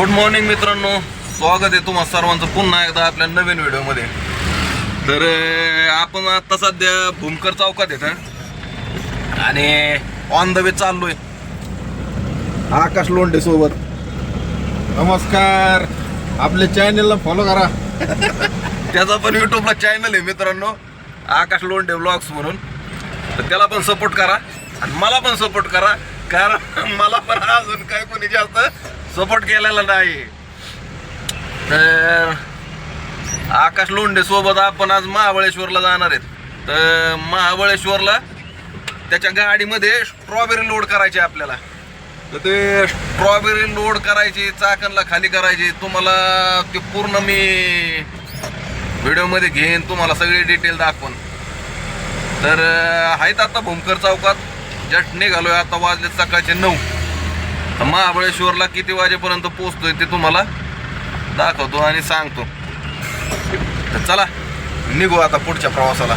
Good morning मित्रांनो. स्वागत आहे तुम्हा सर्वांचं पुन्हा एकदा आपल्या नवीन व्हिडिओमध्ये. तर आपण आता सध्या भूमकर चौकात येत आणि ऑन द वे चाललोय. आकाश लोंढे सोबत. नमस्कार. आपल्या चॅनलला फॉलो करा. त्याचा पण युट्यूबला चॅनल आहे मित्रांनो. आकाश लोंढे ब्लॉग्स म्हणून. तर त्याला पण सपोर्ट करा. आणि मला पण सपोर्ट करा. कारण मला पण अजून काय कोणी जास्त सपोर्ट केलेला नाही. तर आकाश लोंढे सोबत आपण आज महाबळेश्वरला जाणार आहेत. तर महाबळेश्वरला त्याच्या गाडीमध्ये स्ट्रॉबेरी लोड करायची आपल्याला. तर ते स्ट्रॉबेरी लोड करायची चाकणला खाली करायची. तुम्हाला ते पूर्ण मी व्हिडिओमध्ये घेईन तुम्हाला सगळी डिटेल दाखवून. तर आहेत आता भूमकर चौकात. जस्ट निघालोय आता वाजले सकाळचे नऊ. महाबळेश्वरला किती वाजेपर्यंत पोचतोय ते तुम्हाला दाखवतो आणि सांगतो. तर चला निघू आता पुढच्या प्रवासाला.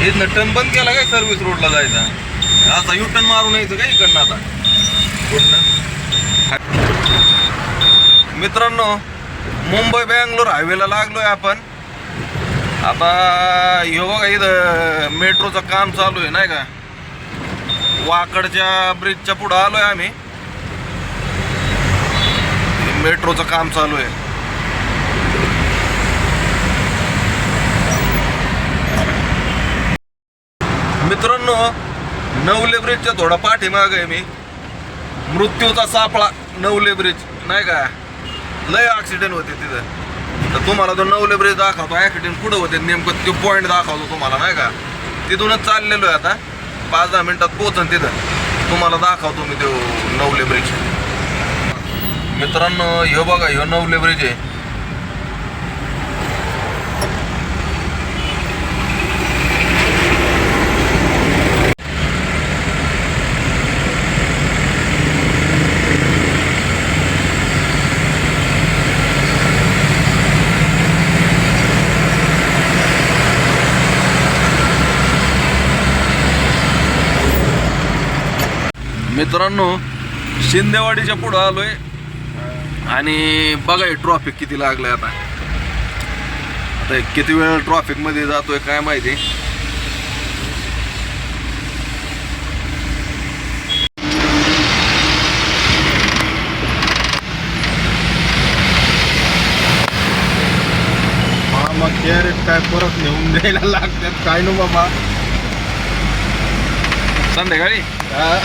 हे टर्न बंद केला काय सर्व्हिस रोडला जायचा? आता यू टर्न मारून यायचं काय इकडनं आता? मित्रांनो मुंबई बँगलोर हायवेला लागलो आहे आपण. आता ह्यो बघा इथं मेट्रोचं काम चालू आहे नाही का? वाकडच्या ब्रिजच्या पुढं आलो आहे आम्ही. मेट्रोचं काम चालू आहे. मित्रांनो नवले ब्रिजच्या थोडा पाठीमाग आहे मी. मृत्यूचा सापळा नवले ब्रिज नाही का? लय ॲक्सिडेंट होते तिथं. तर तुम्हाला तो नवले ब्रिज दाखवतो ॲक्सिडेंट कुठं होते नेमकं ते पॉईंट दाखवतो तुम्हाला नाही का? तिथूनच चाललेलो आहे आता. पाच दहा मिनटात पोहोचन तिथं. तुम्हाला दाखवतो मी तो नवले ब्रिज मित्रांनो ह्यो बघा ह्यो नवले ब्रिज आहे. मित्रांनो शिंदेवाडीच्या पुढं आलोय. आणि बघा ट्रॉफिक किती लागलंय आता. आता किती वेळ ट्रॉफिकमध्ये जातोय काय माहिती. काय? परत नेऊन द्यायला लागतात. काय नो बाबा संध्याकाळी हा.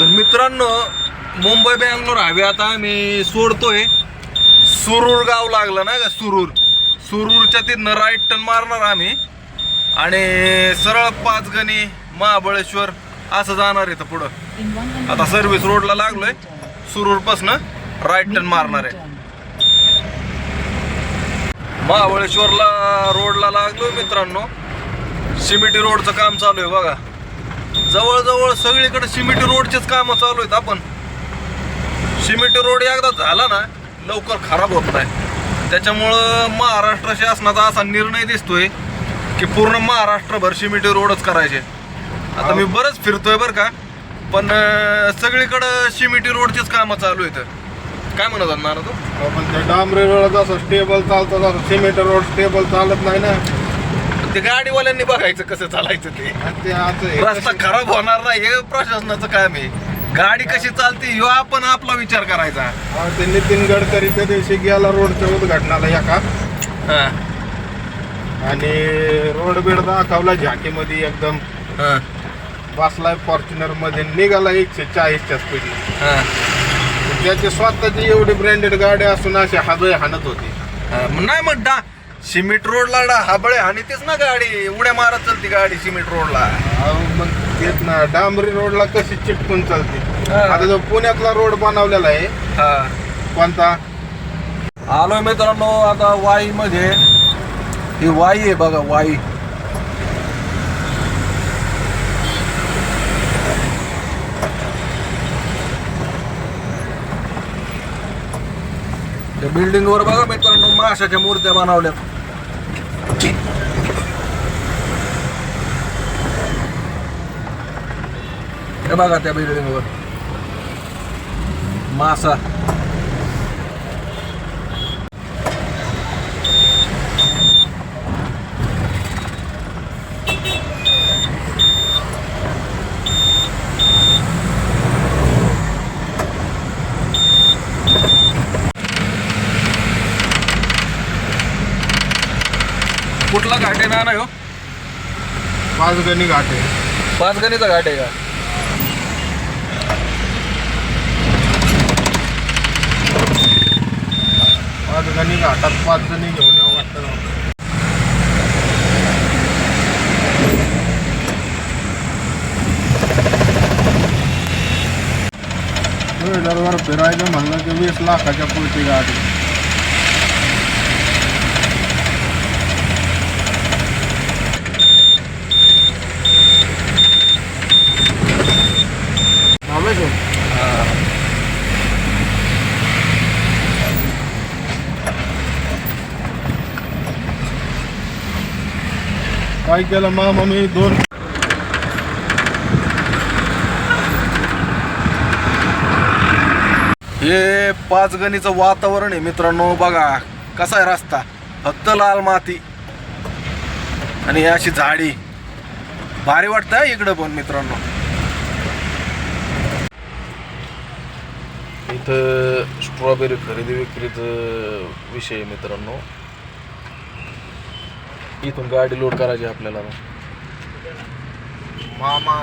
तर मित्रांनो मुंबई बँगलोर हायवे आता आम्ही सोडतोय. सुरूर गाव लागलं ना का सुरूर. सुरूरच्या तिथनं राईट टर्न मारणार आम्ही. आणि सरळ पाचगणी महाबळेश्वर असं जाणार आहे पुढं. आता सर्व्हिस रोडला लागलोय. सुरूरपासनं राईट टर्न मारणार आहे. महाबळेश्वरला रोडला लागलोय मित्रांनो. सिमिटी रोडचं काम चालू आहे बघा. जवळजवळ सगळीकडे सिमिटी रोडचेच कामं चालू आहेत आपण. सिमिटी रोड एकदा झाला ना लवकर खराब होत नाही. त्याच्यामुळं महाराष्ट्र शासनाचा असा निर्णय दिसतोय की पूर्ण महाराष्ट्रभर सिमेंट रोडच करायचे. आता मी बरंच फिरतोय बरं का पण सगळीकडं सिमिटी रोडचेच कामं चालू आहेत. काय म्हणत असणार तू? पण त्या डांबरी रोड जसं स्टेबल चालतं तसं सिमेंट रोड स्टेबल चालत नाही ना. ते गाडीवाल्यांनी बघायचं कसं चालायचं ते. आणि ते असं रस्ता खराब होणार नाही हे प्रशासनाचं काम आहे. गाडी कशी चालते ह्यो आपण आपला विचार करायचा. ते नितीन गडकरी त्या दिवशी गेला रोडच्या उद्घाटनाला एका. हा, आणि रोड बीड दाखवला झाकीमध्ये एकदम. हा, बसलाय फॉर्च्युनरमध्ये निघाला एकशे चाळीसच्या स्पीडने हा. त्याची स्वतःची एवढी ब्रँडेड गाडी असून अशी हादय हाणत होती. हा, मग नाही मग डा सिमेंट रोडला डा हाबळे आणि तेच ना गाडी. उड्या मारत चालती गाडी सिमेंट रोडला. अहो, मग तेच ना डांबरी रोडला कशी चिटकून चालते? हा. आता जो पुण्यातला रोड बनवलेला आहे हा. कोणता? आलोय मित्रांनो आता वाई मध्ये ही वाई आहे बघा वाई. त्या बिल्डिंग वर बघा मित्रांनो माशाच्या मूर्त्या बनवल्यात. हे बघा त्या बिल्डिंग वर मासा. कुठला घाट आहे ना ना हो पाचगणी घाट आहे. पाच गणीचा घाट आहे का? पाचगणी घाटात पाच जणी घेऊन यावं वाटतं टू व्हीलरवर फिरायचं म्हणलं की वीस लाखाच्या पुढची गाडी. काय केलं मामा मी दोन हे पाच गणीचं वातावरण आहे मित्रांनो बघा कसा आहे रस्ता. फक्त लाल माती आणि ही अशी झाडी. भारी वाटतं इकडं पण मित्रांनो. इथं स्ट्रॉबेरी खरेदी विक्रीचं विषय आहे मित्रांनो. इथून गाडी लोड करायची आपल्याला. मामा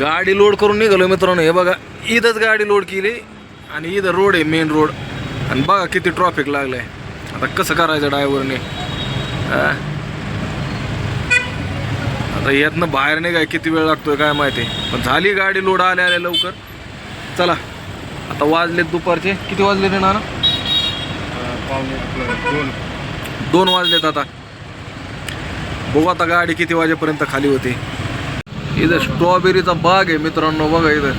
गाडी लोड करून निघालो मित्रांनो. हे बघा इथंच गाडी लोड केली आणि इथं रोड आहे मेन रोड आणि बघा किती ट्रॉफिक लागलंय. आता कसं करायचं ड्रायव्हरने आता यातनं बाहेर नाही काय किती वेळ लागतोय काय माहिती. पण झाली गाडी लोड आल्या आल्या लवकर. चला आता वाजले दुपारचे. किती वाजले ते नाना? दोन दोन वाजलेत आता. बघू आता गाडी किती वाजेपर्यंत खाली होती. इथं स्ट्रॉबेरीचा बाग आहे मित्रांनो बघा इथं.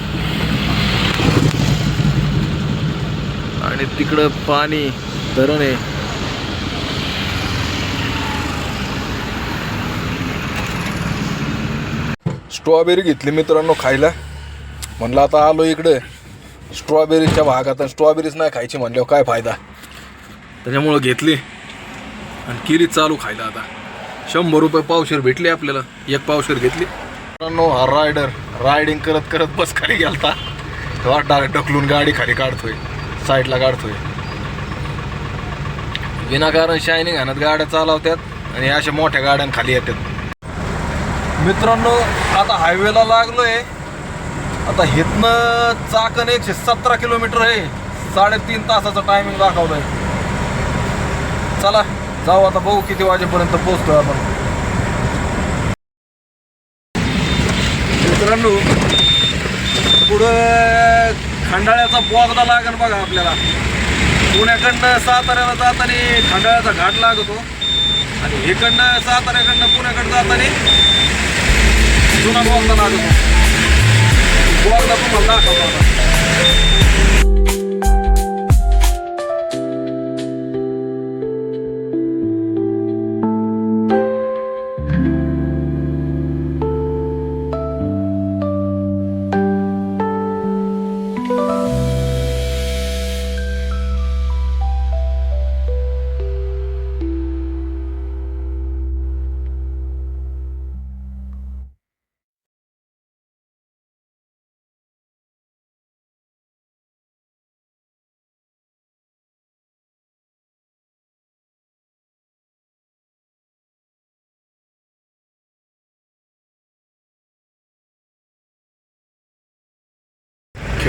आणि तिकडं पाणी धरण आहे. स्ट्रॉबेरी घेतली मित्रांनो खायला. म्हणलं आता आलो इकडं. स्ट्रॉबेरीच्या भागात आणि स्ट्रॉबेरीच नाही खायची म्हणल्यावर काय फायदा? त्याच्यामुळं घेतली. आणि किरी चालू खायला आता. शंभर रुपये पावशेर भेटली आपल्याला. एक पावशेर घेतली. मित्रांनो हा रायडर रायडिंग करत करत बस खाली गेलता. तेव्हा डायरेक्ट ढकलून गाडी खाली काढतोय. साईडला काढतोय. विनाकारण शायनिंग आणत गाड्या चालवतात आणि अशा मोठ्या गाड्यांखाली येतात मित्रांनो आता हायवेला लागलोय. आता हिथनं चाकण एकशे सतरा किलोमीटर आहे. साडेतीन तासाचं टायमिंग दाखवलंय. चला जाऊ आता बघू किती वाजेपर्यंत पोहोचतोय आपण. मित्रांनो पुढं खंडाळ्याचा बोगदा लागेल बघा आपल्याला. पुण्याकडनं साताऱ्याला जाताना खंडाळ्याचा घाट लागतो. आणि इकडनं साताऱ्याकडनं पुण्याकडे जाताना जुना बोगदा लागतो बोगदा तुम्हाला दाखवतो आता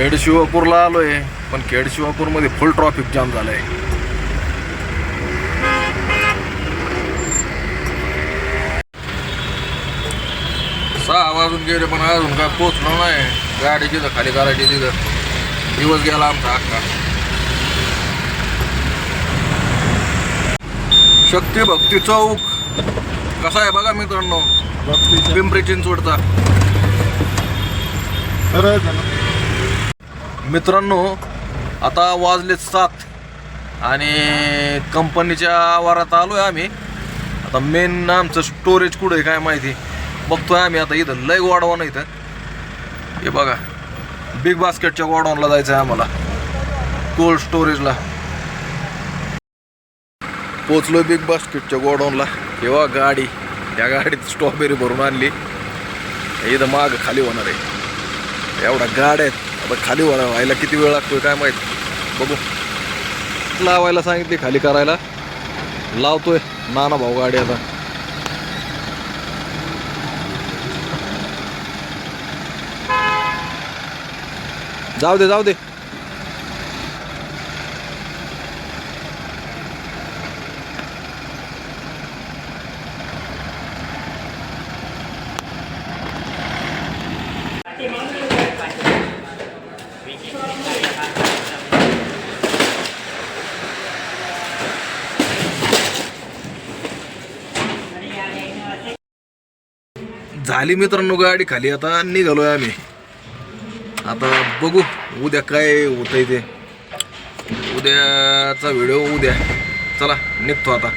खेड शिवापूरला आलोय पण खेड शिवापूरमध्ये फुल ट्रॉफिक जाम झालंय. सहा वाजून गेले पण अजून काय पोचलो नाही. गाडी तिथं खाली करायची तिथं. दिवस गेला आमचा अख्खा. शक्ती भक्ती चौक. कसा आहे बघा मित्रांनो? पिंपरी चिंचवडचा. आहे मित्रांनो आता वाजले सात आणि कंपनीच्या आवारात आलो आहे आम्ही. आता मेन आमचं स्टोरेज कुठं आहे काय माहिती. बघतोय आम्ही आता इथं लय गोडाऊन इथं. हे बघा बिग बास्केटच्या गोडाऊनला जायचं आहे आम्हाला कोल्ड स्टोरेजला पोचलो बिग बास्केटच्या गोडाऊनला. किंवा गाडी या गाडीत स्ट्रॉबेरी भरून आणली. इथं माग खाली होणार आहे. एवढा गाड्या आहेत. आता खाली व्हा- व्हायला किती वेळ लागतोय काय माहीत? बघू. लावायला सांगितली खाली करायला. लावतोय. नाना भाऊ गाडी आता. जाऊ दे जाऊ दे. झाली मित्रांनो गाडी खाली. आता निघालो आहे आम्ही. आता बघू. उद्या काय होतंय ते. उद्याचा व्हिडिओ उद्या. चला निघतो आता.